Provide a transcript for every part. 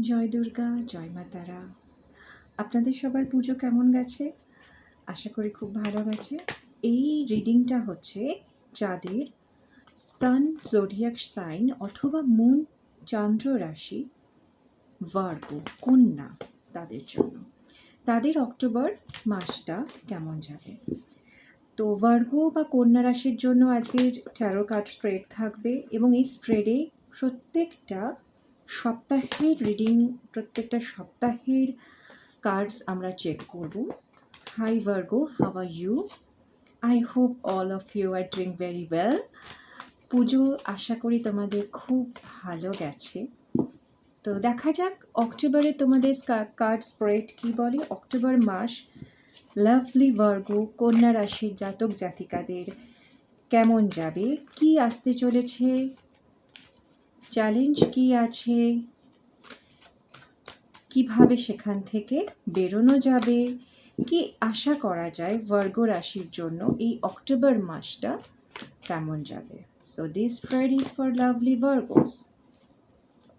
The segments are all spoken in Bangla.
জয় দুর্গা, জয় মা তারা। আপনাদের সবার পুজো কেমন গেছে? আশা করি খুব ভালো গেছে। এই রিডিংটা হচ্ছে যাদের সান জোডিয়াক সাইন অথবা মুন চন্দ্র রাশি ভার্গ, কন্যা তাদের জন্য। তাদের অক্টোবর মাসটা কেমন যাবে? তো ভার্গ বা কন্যা রাশির জন্য আজকের ট্যারো কার্ড স্প্রেড থাকবে এবং এই স্প্রেডে প্রত্যেকটা সপ্তাহের রিডিং প্রত্যেকটা সপ্তাহের কার্ডস আমরা চেক করব। Hi Virgo how are you I hope all of you are doing very well Pujo আশা করি তোমাদের খুব ভালো গেছে। তো দেখা যাক, অক্টোবরে তোমাদের কার্ড স্প্রেড কী বলে? অক্টোবর মাস লাভলি ভার্গো কন্যা রাশির জাতক জাতিকাদের কেমন যাবে? কি আসতে চলেছে? চ্যালেঞ্জ কি আছে? কীভাবে সেখান থেকে বেরোনো যাবে? কি আশা করা যায় বর্গ রাশির জন্য এই অক্টোবর মাসটা কেমন যাবে? So this spread is for lovely Virgos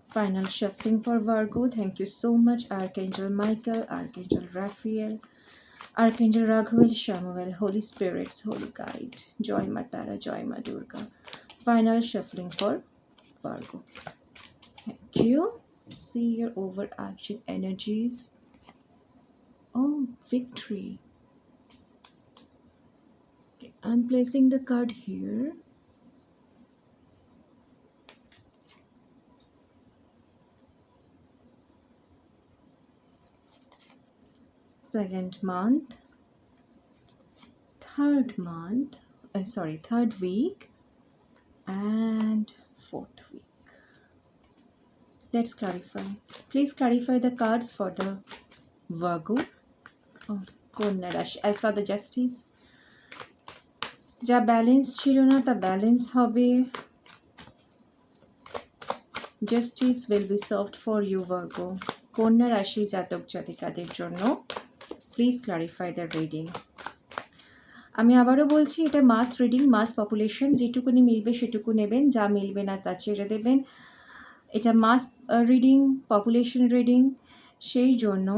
final shuffling for Virgo thank you so much Archangel Michael Archangel Raphael Archangel Raghavel Shamuel, Holy Spirits, Holy Guide, Joy Matara, Joy Ma Durga. Final shuffling for Virgo. Thank you. See your overarching energies. Oh, victory. Okay, I'm placing the card here. Second month, third month, uh, sorry, third week, and fourth week. Let's clarify. Please clarify the cards for the Virgo. Oh, Kanya Rashi. I saw the Justice. যা ব্যালেন্স ছিল না তা ব্যালেন্স হবে justice will be soft for you Virgo কন্যা রাশি জাতক জাতিকাদের জন্য প্লিজ ক্লারিফাই দ্য রিডিং আমি আবারও বলছি, এটা মাস রিডিং মাস পপুলেশন যেটুকুনি মিলবে সেটুকু নেবেন, যা মিলবে না তা ছেড়ে দেবেন। এটা মাস রিডিং পপুলেশন রিডিং সেই জন্য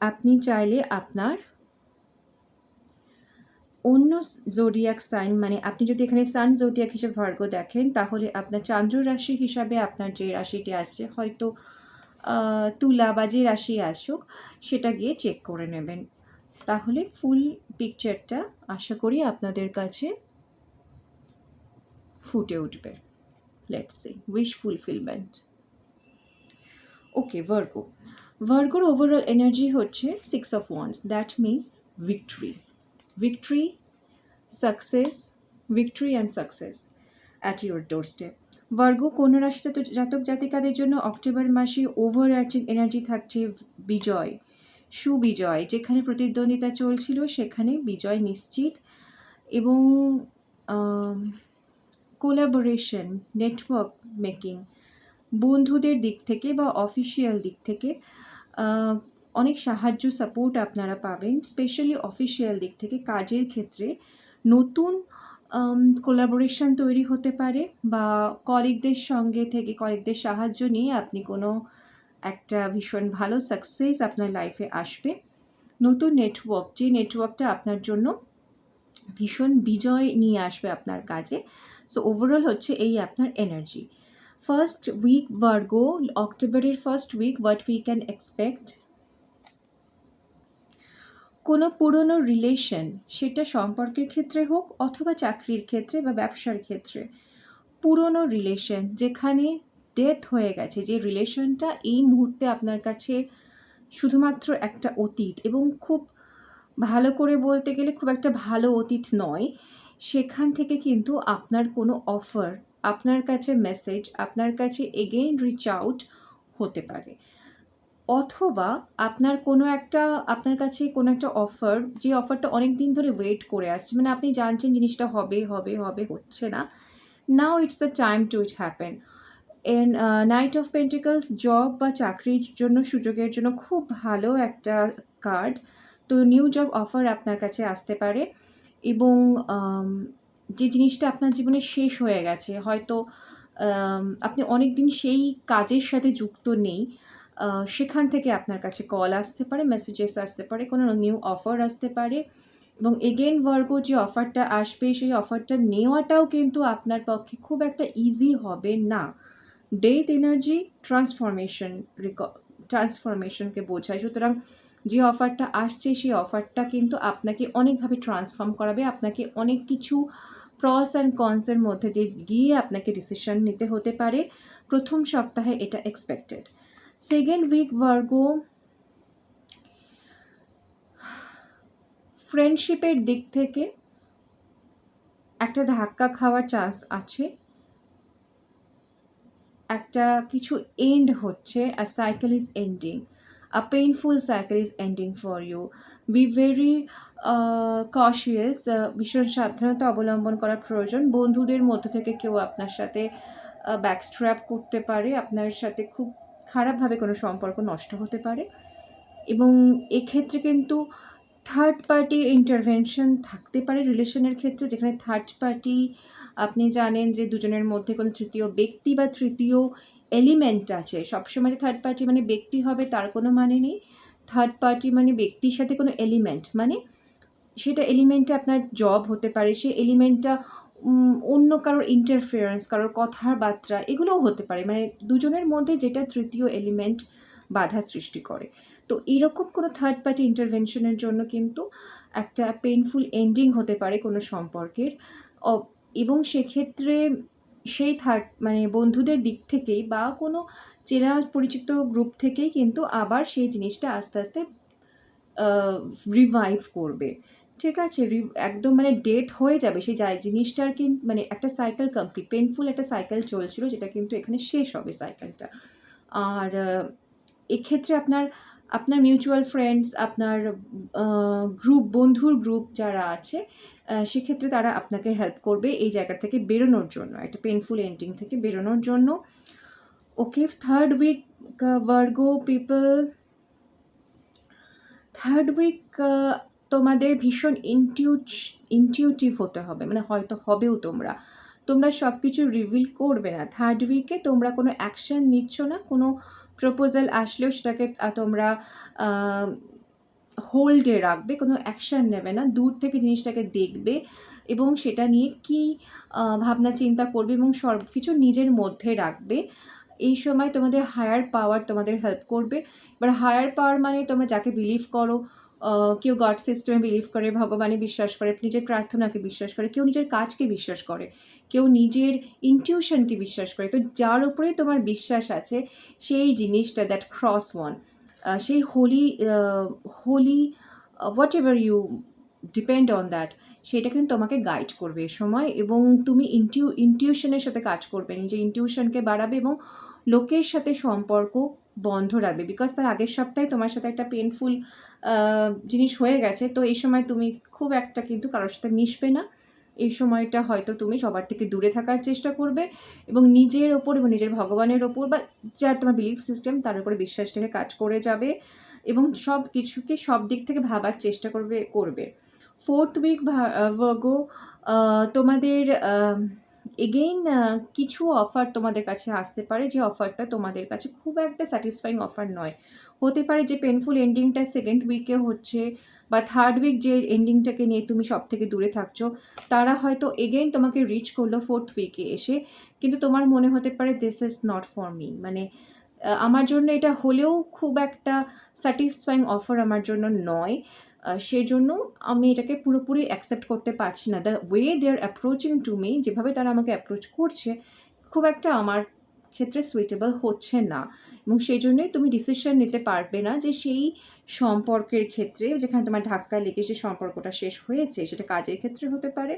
আপনি চাইলে আপনার অন্য জোডিয়াক সাইন মানে আপনি যদি এখানে সান জোডিয়াক হিসেবে ভার্গ দেখেন, তাহলে আপনার চান্দ্র রাশি হিসাবে আপনার যে রাশিটি আসছে, হয়তো তুলা বা যে রাশি আসুক, সেটা গিয়ে চেক করে নেবেন। তাহলে ফুল পিকচারটা আশা করি আপনাদের কাছে ফুটে উঠবে। Let's wish fulfilment okay Virgo ভার্গোর overall energy হচ্ছে six of wands that means victory victory success victory and success at your doorstep Virgo কোন রাশিতে জাতক জাতিকাদের জন্য অক্টোবর মাসে ওভার আর্চিং এনার্জি থাকছে, বিজয়। সুবিজয়, যেখানে প্রতিদ্বন্দ্বিতা চলছিল, সেখানে বিজয় নিশ্চিত এবং কোলাবোরেশন নেটওয়ার্ক মেকিং বন্ধুদের দিক থেকে বা অফিসিয়াল দিক থেকে অনেক সাহায্য সাপোর্ট আপনারা পাবেন স্পেশালি অফিসিয়াল দিক থেকে কাজের ক্ষেত্রে নতুন কোলাবোরেশন তৈরি হতে পারে বা কলিগদের সঙ্গে থেকে কলিগদের সাহায্য নিয়ে আপনি কোনো একটা ভীষণ ভালো সাকসেস আপনার লাইফে আসবে। নতুন নেটওয়ার্ক যে নেটওয়ার্কটা আপনার জন্য ভীষণ বিজয় নিয়ে আসবে আপনার কাজে। সো ওভারঅল হচ্ছে এই আপনার এনার্জি ফার্স্ট উইক ভার্গো অক্টোবরের first week what we can expect কোনো পুরনো রিলেশন সেটা সম্পর্কের ক্ষেত্রে হোক অথবা চাকরির ক্ষেত্রে বা ব্যবসার ক্ষেত্রে, পুরনো রিলেশন যেখানে ডেথ হয়ে গেছে, যে রিলেশনটা এই মুহূর্তে আপনার কাছে শুধুমাত্র একটা অতীত এবং খুব ভালো করে বলতে গেলে খুব একটা ভালো অতীত নয়, সেখান থেকে কিন্তু আপনার কোনো অফার আপনার কাছে মেসেজ আপনার কাছে এগেইন রিচ আউট হতে পারে। অথবা আপনার কোনো একটা, আপনার কাছে কোনো একটা অফার যে অফারটা অনেক দিন ধরে ওয়েট করে আসছে মানে আপনি জানছেন জিনিসটা হবে হবে হবে, হচ্ছে না now it's the time to it happen Knight of Pentacles job বা চাকরির জন্য, সুযোগের জন্য খুব ভালো একটা কার্ড তো নিউ জব অফার আপনার কাছে আসতে পারে। এবং যে জিনিসটা আপনার জীবনে শেষ হয়ে গেছে, হয়তো আপনি অনেক দিন সেই কাজের সাথে যুক্ত নেই সেখান থেকে আপনার কাছে কল আসতে পারে মেসেজেস আসতে পারে, কোনো নিউ অফার আসতে পারে। এবং এগেন ভার্গ যে অফারটা আসবে, সেই অফারটা নেওয়াটাও কিন্তু আপনার পক্ষে খুব একটা ইজি হবে না। ডেথ এনার্জি ট্রান্সফরমেশন ট্রান্সফরমেশনকে বোঝায়। সুতরাং যে অফারটা আসছে, সেই অফারটা কিন্তু আপনাকে অনেকভাবে ট্রান্সফর্ম করাবে। আপনাকে অনেক কিছু প্রস অ্যান্ড কনসের মধ্যে দিয়ে গিয়ে আপনাকে ডিসিশন নিতে হতে পারে। প্রথম সপ্তাহে এটা এক্সপেক্টেড। সেকেন্ড উইক, ভার্গো, ফ্রেন্ডশিপের দিক থেকে একটা ধাক্কা খাওয়ার চান্স আছে। একটা কিছু এন্ড হচ্ছে a cycle is ending a painful cycle is ending for you be very cautious ভীষণ সাবধানতা অবলম্বন করা প্রয়োজন। বন্ধুদের মধ্য থেকে কেউ আপনার সাথে ব্যাকস্ট্র্যাপ করতে পারে। আপনার সাথে খুব খারাপভাবে কোনো সম্পর্ক নষ্ট হতে পারে। এবং এক্ষেত্রে কিন্তু থার্ড পার্টি ইন্টারভেনশন থাকতে পারে রিলেশনের ক্ষেত্রে, যেখানে থার্ড পার্টি আপনি জানেন যে দুজনের মধ্যে কোনো তৃতীয় ব্যক্তি বা তৃতীয় এলিমেন্ট আছে। সবসময় যে থার্ড পার্টি মানে ব্যক্তি হবে তার কোনো মানে নেই। থার্ড পার্টি মানে ব্যক্তির সাথে কোনো এলিমেন্ট মানে সেটা এলিমেন্টটা আপনার জব হতে পারে সেই এলিমেন্টটা অন্য কারোর ইন্টারফিয়ারেন্স কারোর কথাবার্তা, এগুলোও হতে পারে। মানে দুজনের মধ্যে যেটা তৃতীয় এলিমেন্ট বাধা সৃষ্টি করে। তো এরকম কোনো থার্ড পার্টি ইন্টারভেনশনের জন্য কিন্তু একটা পেনফুল এন্ডিং হতে পারে কোনো সম্পর্কের। এবং সেক্ষেত্রে সেই থার্ড মানে বন্ধুদের দিক থেকেই বা কোনো চেনা পরিচিত গ্রুপ থেকেই কিন্তু আবার সেই জিনিসটা আস্তে আস্তে রিভাইভ করবে। ঠিক আছে? একদম মানে ডেথ হয়ে যাবে সেই জিনিসটার কিন্তু মানে একটা সাইকেল কমপ্লিট পেনফুল একটা সাইকেল চলছিল যেটা কিন্তু এখানে শেষ হবে সাইকেলটা আর এক্ষেত্রে আপনার আপনার মিউচুয়াল ফ্রেন্ডস আপনার গ্রুপ বন্ধুর গ্রুপ যারা আছে সেক্ষেত্রে তারা আপনাকে হেল্প করবে এই জায়গা থেকে বেরোনোর জন্য, একটা পেনফুল এন্ডিং থেকে বেরোনোর জন্য। Okay third week Virgo people third week তোমাদের ভীষণ ইনটিউট ইনটিউটিভ হতে হবে মানে হয়তো হবেও তোমরা। তোমরা সব কিছু রিভিল করবে না। থার্ড উইকে তোমরা কোনো অ্যাকশন নিচ্ছ না, কোনো প্রপোজাল আসলেও সেটাকে তোমরা হোল্ডে রাখবে, কোনো অ্যাকশান নেবে না, দূর থেকে জিনিসটাকে দেখবে এবং সেটা নিয়ে কী ভাবনা চিন্তা করবে এবং সব কিছু নিজের মধ্যে রাখবে। এই সময় তোমাদের হায়ার পাওয়ার তোমাদের হেল্প করবে। এবার হায়ার পাওয়ার মানে তোমরা যাকে বিলিভ করো কেউ গড সিস্টেমে বিলিভ করে, ভগবানে বিশ্বাস করে, নিজের প্রার্থনাকে বিশ্বাস করে, কেউ নিজের কাজকে বিশ্বাস করে, কেউ নিজের ইনটিউশনকে বিশ্বাস করে। তো যার উপরে তোমার বিশ্বাস আছে, সেই জিনিসটা দ্যাট ক্রস ওয়ান সেই holy holy whatever you depend on that সেটা কিন্তু তোমাকে গাইড করবে এ সময় এবং তুমি ইনটিউ ইনটিউশনের সাথে কাজ করবে। নিজের ইনটিউশনকে বাড়াবে এবং লোকের সাথে সম্পর্ক বন্ধ রাখবে বিকজ তার আগের সপ্তাহে তোমার সাথে একটা পেনফুল জিনিস হয়ে গেছে, তো এই সময় তুমি খুব একটা কিন্তু কারোর সাথে মিশবে না। এই সময়টা হয়তো তুমি সবার থেকে দূরে থাকার চেষ্টা করবে এবং নিজের ওপর এবং নিজের ভগবানের ওপর বা যার তোমার বিলিফ সিস্টেম তার উপরে বিশ্বাস রেখে কাজ করে যাবে এবং সব কিছুকে সব দিক থেকে ভাবার চেষ্টা করবে করবে। ফোর্থ উইক ভার্গো তোমাদের এগেইন কিছু অফার তোমাদের কাছে আসতে পারে, যে অফারটা তোমাদের কাছে খুব একটা স্যাটিসফাইং অফার নয়। হতে পারে যে পেনফুল এন্ডিংটা সেকেন্ড উইকে হচ্ছে, বা থার্ড উইক যে এন্ডিংটাকে নিয়ে তুমি সব থেকে দূরে থাকছো, তারা হয়তো এগেইন তোমাকে রিচ করল ফোর্থ উইকে এসে। কিন্তু তোমার মনে হতে পারে this is not for me মানে আমার জন্য এটা হলেও খুব একটা স্যাটিসফাইং অফার আমার জন্য নয়। সেজন্য আমি এটাকে পুরোপুরি অ্যাকসেপ্ট করতে পারছি না। The way they are approaching to me যেভাবে তারা আমাকে অ্যাপ্রোচ করছে, খুব একটা আমার ক্ষেত্রে সুইটেবল হচ্ছে না। এবং সেই জন্যই তুমি ডিসিশন নিতে পারবে না যে সেই সম্পর্কের ক্ষেত্রে, যেখানে তোমার ধাক্কা লেগে যে সম্পর্কটা শেষ হয়েছে, সেটা কাজের ক্ষেত্রে হতে পারে,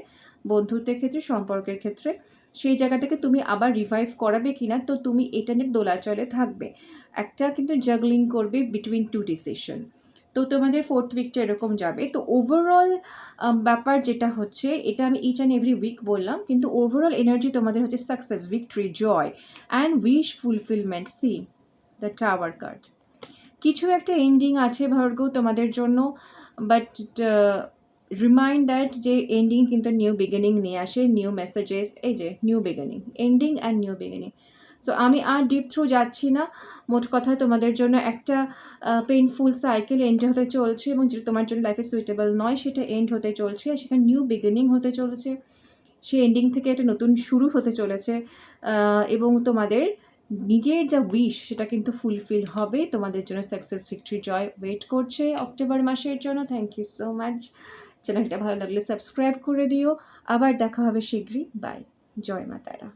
বন্ধুত্বের ক্ষেত্রে, সম্পর্কের ক্ষেত্রে, সেই জায়গাটাকে তুমি আবার রিভাইভ করাবে কিনা, তো তুমি এটা নিয়ে দোলাচলে থাকবে। একটা কিন্তু জাগলিং করবে বিটুইন টু ডিসিশন তো তোমাদের ফোর্থ উইকটা এরকম যাবে। তো ওভারঅল ব্যাপার যেটা হচ্ছে, এটা আমি ইচ অ্যান্ড এভরি উইক বললাম, কিন্তু ওভারঅল এনার্জি তোমাদের হচ্ছে success victory Joy and wish fulfilment see the tower card কিছু একটা এন্ডিং আছে ভার্গ তোমাদের জন্য বাট রিমাইন্ড দ্যাট যে এন্ডিং কিন্তু নিউ বিগিনিং নিয়ে আসে নিউ মেসেজেস এই যে new beginning ending and new beginning so আমি আর ডিপ থ্রু যাচ্ছি না। মোট কথা তোমাদের জন্য একটা পেইনফুল সাইকেল এন্ড হতে চলছে এবং যেটা তোমার জন্য লাইফে সুইটেবল নয়, সেটা এন্ড হতে চলছে আর নিউ বিগিনিং হতে চলেছে। সে এন্ডিং থেকে একটা নতুন শুরু হতে চলেছে এবং তোমাদের নিজের যা উইশ সেটা কিন্তু ফুলফিল হবে। তোমাদের জন্য সাকসেস ভিক্টরি জয় ওয়েট করছে অক্টোবর মাসের জন্য। থ্যাংক ইউ সো মাচ চ্যানেলটা ভালো লাগলে সাবস্ক্রাইব করে দিও। আবার দেখা হবে শীঘ্রই। বাই জয় মা তারা।